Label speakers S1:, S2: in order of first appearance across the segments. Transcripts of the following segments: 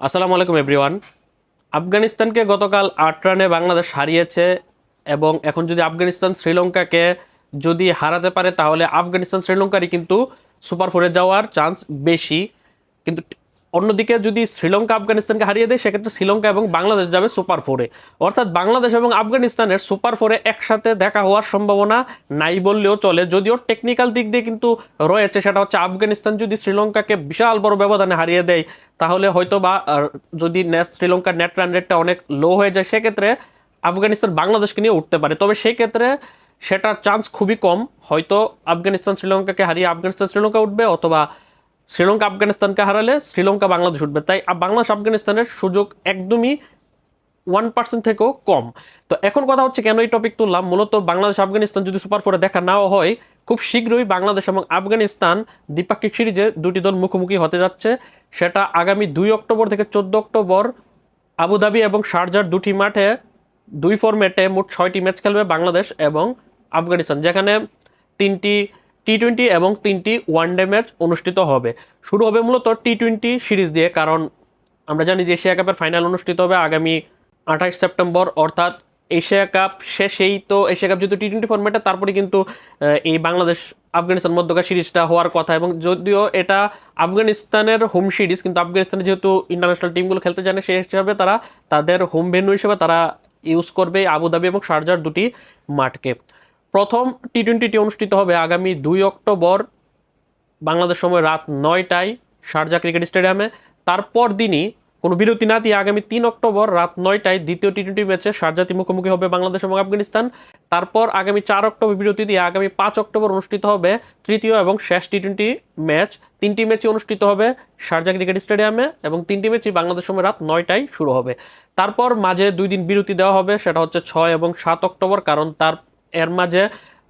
S1: আসসালামু আলাইকুম এভরিওয়ান আফগানিস্তানকে গতকাল আট রানে বাংলাদেশ হারিয়েছে এবং এখন যদি আফগানিস্তান শ্রীলঙ্কাকে যদি হারাতে পারে, তাহলে আফগানিস্তান শ্রীলঙ্কারই কিন্তু সুপার ফোরে যাওয়ার চান্স বেশি। কিন্তু অন্যদিকে যদি শ্রীলঙ্কা, আফগানিস্তানকে হারিয়ে দেয়, সেক্ষেত্রে শ্রীলঙ্কা এবং বাংলাদেশ যাবে সুপার ফোরে অর্থাৎ বাংলাদেশ এবং আফগানিস্তানের সুপার ফোরে একসাথে দেখা হওয়ার সম্ভাবনা নাই বললেও চলে। যদিও টেকনিক্যাল দিক দিয়ে কিন্তু রয়েছে, সেটা হচ্ছে আফগানিস্তান যদি শ্রীলঙ্কাকে বিশাল বড় ব্যবধানে হারিয়ে দেয়, তাহলে হয়তো বা যদি শ্রীলঙ্কার নেট রান রেটটা অনেক লো হয়ে যায়, সেক্ষেত্রে আফগানিস্তান বাংলাদেশকে নিয়ে উঠতে পারে। তবে সেই ক্ষেত্রে সেটার চান্স খুবই কম। হয়তো আফগানিস্তান শ্রীলঙ্কাকে হারিয়ে আফগানিস্তান শ্রীলঙ্কা উঠবে, অথবা শ্রীলঙ্কা, আফগানিস্তানকে হারালে শ্রীলঙ্কা বাংলাদেশ উঠবে। তাই বাংলাদেশ, আফগানিস্তানের সুযোগ একদমই ওয়ান পার্সেন্ট থেকেও কম। তো এখন কথা হচ্ছে কেন এই টপিক তুললাম? মূলত বাংলাদেশ, আফগানিস্তান যদি সুপার ফোরে দেখা নাও হয়, খুব শীঘ্রই বাংলাদেশ এবং আফগানিস্তান দ্বিপাক্ষিক সিরিজে দুটি দল মুখোমুখি হতে যাচ্ছে। সেটা আগামী দুই অক্টোবর থেকে চোদ্দ অক্টোবর আবুধাবি এবং শারজার দুটি মাঠে, দুই ফরম্যাটে মোট ছয়টি ম্যাচ খেলবে বাংলাদেশ এবং আফগানিস্তান, যেখানে তিনটি টি টোয়েন্টি এবং তিনটি ওয়ানডে ম্যাচ অনুষ্ঠিত হবে। শুরু হবে মূলত টি টোয়েন্টি সিরিজ দিয়ে, কারণ আমরা জানি যে এশিয়া কাপের ফাইনাল অনুষ্ঠিত হবে আগামী আঠাশ সেপ্টেম্বর অর্থাৎ এশিয়া কাপ শেষেই তো এশিয়া কাপ যেহেতু টি টোয়েন্টি ফর্মেটে তারপরে কিন্তু এই বাংলাদেশ আফগানিস্তান মধ্যকার সিরিজটা হওয়ার কথা। এবং যদিও এটা আফগানিস্তানের হোম সিরিজ কিন্তু আফগানিস্তানে যেহেতু ইন্টারন্যাশনাল টিমগুলো খেলতে জানে, সেই হিসাবে তারা তাদের হোম ভেন্যু হিসেবে তারা ইউজ করবে আবুধাবি এবং শারজার দুটি মাঠকে। প্রথম টি টোয়েন্টিটি অনুষ্ঠিত হবে আগামী দুই অক্টোবর বাংলাদেশ সময় রাত নয়টায় শারজা ক্রিকেট স্টেডিয়ামে। তারপর দিনই কোনো বিরতি না দিয়ে আগামী তিন অক্টোবর রাত নয়টায় দ্বিতীয় টি টোয়েন্টি ম্যাচে শারজাতি মুখোমুখি হবে বাংলাদেশ এবং আফগানিস্তান। তারপর আগামী চার অক্টোবর বিরতি দিয়ে আগামী পাঁচ অক্টোবর অনুষ্ঠিত হবে তৃতীয় এবং শেষ টি টোয়েন্টি ম্যাচ। তিনটি ম্যাচই অনুষ্ঠিত হবে শারজা ক্রিকেট স্টেডিয়ামে এবং তিনটি ম্যাচই বাংলাদেশ সময় রাত নয়টায় শুরু হবে। তারপর মাঝে দুই দিন বিরতি দেওয়া হবে, সেটা হচ্ছে ছয় এবং সাত অক্টোবর, কারণ তার এর মাঝে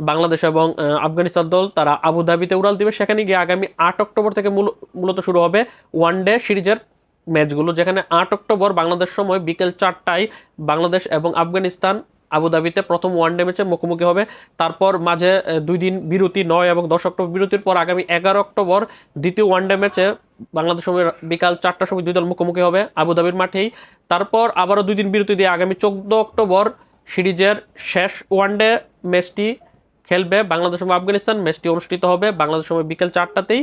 S1: বাংলাদেশ এবং আফগানিস্তান দল তারা আবুধাবিতে উড়াল দিবে। সেখানে গিয়ে আগামী আট অক্টোবর থেকে মূল- মূলত শুরু হবে ওয়ান ডে সিরিজের ম্যাচগুলো, যেখানে আট অক্টোবর বাংলাদেশ সময় বিকেল চারটায় বাংলাদেশ এবং আফগানিস্তান আবুধাবিতে প্রথম ওয়ানডে ম্যাচে মুখোমুখি হবে। তারপর মাঝে দুই দিন বিরতি, নয় এবং দশ অক্টোবর বিরতির পর আগামী এগারো অক্টোবর দ্বিতীয় ওয়ানডে ম্যাচে বাংলাদেশ সময় বিকাল চারটার সময় দুই দল মুখোমুখি হবে আবুধাবির মাঠেই। তারপর আবারও দুই দিন বিরতি দিয়ে আগামী চোদ্দ অক্টোবর সিরিজের শেষ ওয়ানডে ম্যাচটি খেলবে বাংলাদেশ এবং আফগানিস্তান। ম্যাচটি অনুষ্ঠিত হবে বাংলাদেশ সময় বিকেল চারটাতেই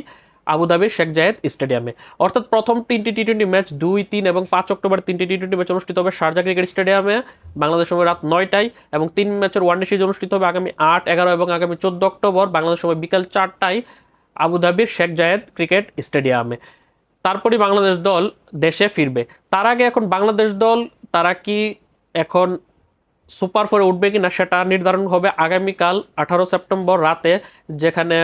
S1: আবুধাবির শেখ জায়েদ স্টেডিয়ামে। অর্থাৎ প্রথম তিনটি টি টোয়েন্টি ম্যাচ দুই, তিন এবং পাঁচ অক্টোবর তিনটি টি টোয়েন্টি ম্যাচ অনুষ্ঠিত হবে শারজা ক্রিকেট স্টেডিয়ামে। বাংলাদেশ সময় রাত নয়টায় এবং তিন ম্যাচের ওয়ানডে সিরিজ অনুষ্ঠিত হবে আগামী আট, এগারো এবং আগামী চোদ্দ অক্টোবর বাংলাদেশ সময় বিকেল চারটায় আবুধাবির শেখ জায়েদ ক্রিকেট স্টেডিয়ামে। তারপরই বাংলাদেশ দল দেশে ফিরবে। তার আগে এখন বাংলাদেশ দল, তারা কি এখন সুপার ফোরে উঠবে কি না সেটা নির্ধারণ হবে আগামীকাল আঠারো সেপ্টেম্বর রাতে, যেখানে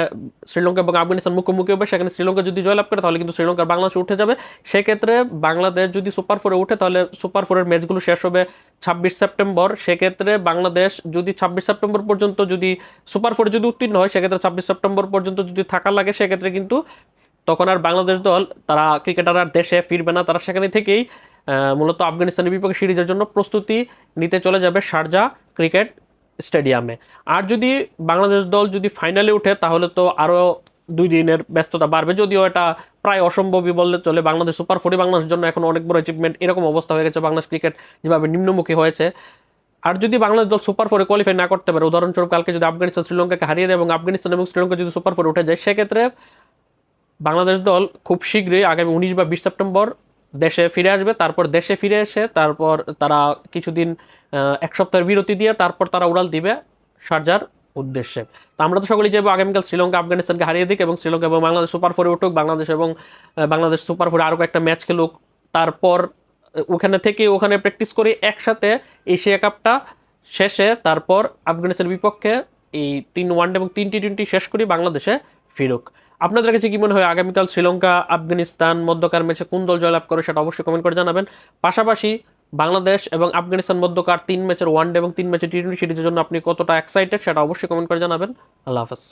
S1: শ্রীলঙ্কা এবং আফগানিস্তান মুখোমুখি হবে। সেখানে শ্রীলঙ্কা যদি জয়লাভ করে, তাহলে কিন্তু শ্রীলঙ্কার বাংলাদেশ উঠে যাবে। সেক্ষেত্রে বাংলাদেশ যদি সুপার ফোরে উঠে, তাহলে সুপার ফোরের ম্যাচগুলো শেষ হবে ছাব্বিশ সেপ্টেম্বর। সেক্ষেত্রে বাংলাদেশ যদি ছাব্বিশ সেপ্টেম্বর পর্যন্ত যদি সুপার ফোরে যদি উত্তীর্ণ হয়, সেক্ষেত্রে ছাব্বিশ সেপ্টেম্বর পর্যন্ত যদি থাকা লাগে, সেক্ষেত্রে কিন্তু তখন আর বাংলাদেশ দল, তারা ক্রিকেটার আর দেশে ফিরবে না। তারা সেখানে থেকেই মূলত আফগানিস্তানের বিপক্ষে সিরিজের জন্য প্রস্তুতি নিতে চলে যাবে শারজা ক্রিকেট স্টেডিয়ামে। আর যদি বাংলাদেশ দল যদি ফাইনালে উঠে তাহলে তো আরও দুই দিনের ব্যস্ততা বাড়বে। যদিও এটা প্রায় অসম্ভবই বললে চলে, বাংলাদেশ সুপার ফোরে বাংলাদেশের জন্য এখন অনেক বড় অ্যাচিভমেন্ট এরকম অবস্থা হয়ে গেছে বাংলাদেশ ক্রিকেট যেভাবে নিম্নমুখী হয়েছে। আর যদি বাংলাদেশ দল সুপার ফোরে কোয়ালিফাই না করতে পারে, উদাহরণস্বরূপ কালকে যদি আফগানিস্তান শ্রীলঙ্কাকে হারিয়ে দেয় এবং আফগানিস্তান এবং শ্রীলঙ্কা যদি সুপার ফোরে উঠে যায়, সেক্ষেত্রে বাংলাদেশ দল খুব শীঘ্রই আগামী উনিশ বা বিশ সেপ্টেম্বর দেশে ফিরে আসবে। তারপর দেশে ফিরে এসে তারপর তারা কিছুদিন এক সপ্তাহের বিরতি দিয়ে তারপর তারা উড়াল দিবে শারজার উদ্দেশ্যে। তো আমরা তো সকলেই যাব আগামীকাল শ্রীলঙ্কা, আফগানিস্তানকে হারিয়ে দিক এবং শ্রীলঙ্কা এবং বাংলাদেশ সুপার ফোরে উঠুক। বাংলাদেশ এবং বাংলাদেশ সুপার ফোরে আরও একটা ম্যাচ খেলুক। তারপর ওখানে থেকে ওখানে প্র্যাকটিস করে একসাথে এশিয়া কাপটা শেষে। তারপর আফগানিস্তানের বিপক্ষে এই তিন ওয়ানডে এবং তিনটি টোয়েন্টি শেষ করি বাংলাদেশে ফিরুক। আপনাদের কাছে কি মনে হয় আগামীকাল শ্রীলঙ্কা, আফগানিস্তান, মধ্যকার ম্যাচে কোন দল জয়লাভ করে সেটা অবশ্যই কমেন্ট করে জানাবেন। পাশাপাশি বাংলাদেশ এবং আফগানিস্তান মধ্যকার তিন ম্যাচের ওয়ানডে এবং তিন ম্যাচের টি টোয়েন্টি সিরিজের জন্য আপনি কতটা এক্সাইটেড সেটা অবশ্যই কমেন্ট করে জানাবেন। আল্লাহ হাফেজ।